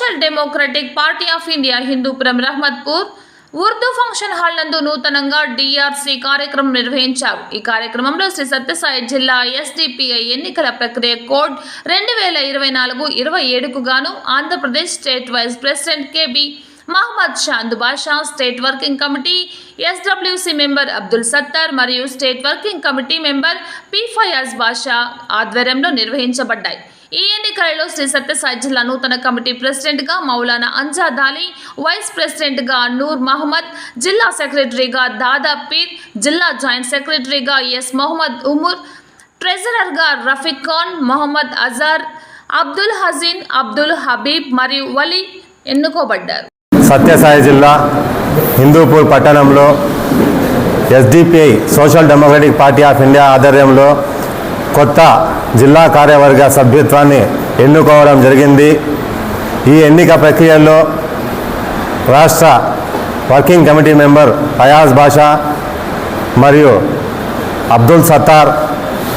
Social democratic party of India Hindupuram Rahmatpur Urdu function hall నందు నూతనంగా DRC కార్యక్రమం నిర్వహించారు. ఈ కార్యక్రమంలో శ్రీ సత్యసాయి జిల్లా ఎస్డిపిఐ ఎన్నికల ప్రక్రియ కోడ్ రెండు వేల ఇరవై నాలుగు ఇరవై ఏడుకు గాను Andhra Pradesh state vice president KB Mohammed షాంద్ బాషా state working committee SWC member Abdul Sattar మరియు state working committee member P Fayaz బాషా ఆధ్వర్యంలో నిర్వహించబడ్డాయి. ఈ ఎన్నికలలో శ్రీ సత్యసాయి జిల్లా నూతన కమిటీ ప్రెసిడెంట్గా మౌలానా అంజాద్ అలీ వైస్ ప్రెసిడెంట్గా నూర్ మహమ్మద్ జిల్లా సెక్రటరీగా దాదా పీర్ జిల్లా జాయింట్ సెక్రటరీగా ఎస్ మొహమ్మద్ ఉమర్ ట్రెజరర్గా రఫీక్ ఖాన్ మొహమ్మద్ అజార్ అబ్దుల్ హజీన్ అబ్దుల్ హబీబ్ మరియు వలీ ఎన్నుకోబడ్డారు. సత్యసాయి జిల్లా హిందూపూర్ పట్టణంలో SDPI Social Democratic Party of India ఆధ్వర్యంలో కొత్త జిల్లా కార్యవర్గ సభ్యత్వాన్ని ఎన్నుకోవడం జరిగింది. ఈ ఎన్నిక ప్రక్రియలో రాష్ట్ర working committee member Ayaz Basha మరియు అబ్దుల్ సత్తార్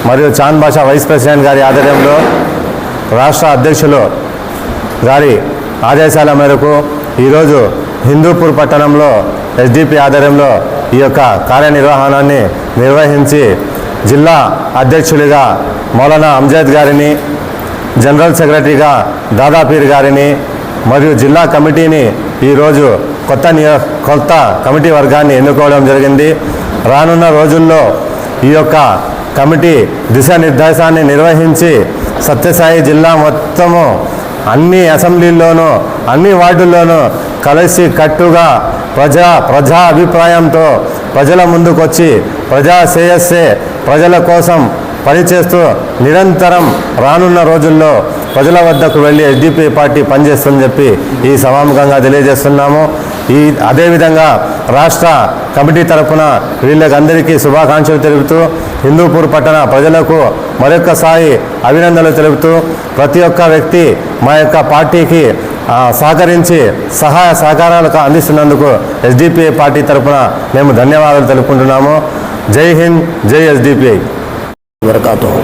మరియు చాంద్ బాషా వైస్ ప్రెసిడెంట్ గారి ఆధ్వర్యంలో రాష్ట్ర అధ్యక్షులు గారి ఆదేశాల మేరకు ఈరోజు హిందూపూర్ పట్టణంలో ఎస్డిపి ఆధ్వర్యంలో ఈ యొక్క కార్యనిర్వహణాన్ని నిర్వహించి జిల్లా అధ్యక్షులుగా మౌలానా అంజద్ గారిని జనరల్ సెక్రటరీగా దాదాపీర్ గారిని మరియు జిల్లా కమిటీని ఈరోజు కొత్త నియో కొత్త కమిటీ వర్గాన్ని ఎన్నుకోవడం జరిగింది. రానున్న రోజుల్లో ఈ యొక్క కమిటీ దిశానిర్దేశాన్ని నిర్వహించి సత్యసాయి జిల్లా మొత్తము అన్ని అసెంబ్లీల్లోనూ అన్ని వార్డుల్లోనూ కలిసి కట్టుగా ప్రజా ప్రజా అభిప్రాయంతో ప్రజల ముందుకొచ్చి ప్రజా శ్రేయస్సే ప్రజల కోసం పనిచేస్తూ నిరంతరం రానున్న రోజుల్లో ప్రజల వద్దకు వెళ్ళి ఎస్డిపి పార్టీ పనిచేస్తుందని చెప్పి ఈ సమాముఖంగా తెలియజేస్తున్నాము. ఈ అదేవిధంగా రాష్ట్ర కమిటీ తరపున వీళ్ళకందరికీ శుభాకాంక్షలు తెలుపుతూ హిందూపూర్ పట్టణ ప్రజలకు మరొక్కసారి అభినందనలు తెలుపుతూ ప్రతి ఒక్క వ్యక్తి మా యొక్క పార్టీకి ఆ, సహకరించి సహాయ సహకారాలకు అందిస్తున్నందుకు ఎస్డిపిఐ పార్టీ తరపున మేము ధన్యవాదాలు తెలుపుకుంటున్నాము జై హింద్ జై ఎస్డిపిఐ वरकत हो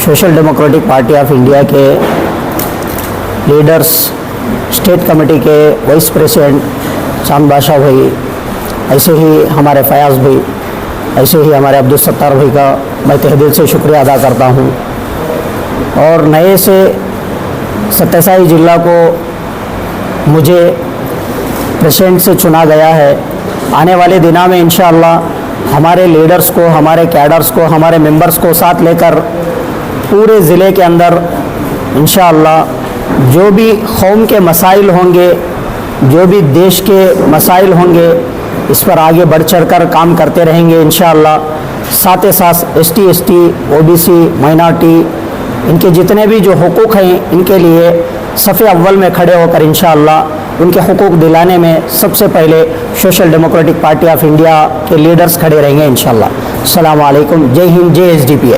social democratic party of India के लीडर्स स्टेट कमेटी के वाइस प्रेसिडेंट चाँद बादशाह भाई, ऐसे ही हमारे फयाज भाई, ऐसे ही हमारे अब्दुल सत्तार भाई का मैं तह दिल से शुक्रिया अदा करता हूँ। और नए से सत्यसाई जिला को मुझे प्रेसिडेंट से चुना गया है। आने वाले दिनों में इंशाअल्लाह हमारे लीडर्स को, हमारे कैडर्स को, हमारे मेंबर्स को साथ लेकर पूरे ज़िले के अंदर इंशाअल्लाह जो भी कौम के मसाइल होंगे जो भी देश के मसाइल होंगे, इस पर आगे बढ़ चढ़ कर काम करते रहेंगे इन साथ साथ S T S T O B C minority, इनके जितने भी जो हकूक़ हैं, इनके लिए सफ़े अव्वल में खड़े होकर इंशाअल्लाह उनके हकूक़ दिलाने में सबसे पहले social democratic party of India के लीडर्स खड़े रहेंगे अस्सलाम वालेकुम। जय हिंद, जय एस डी पी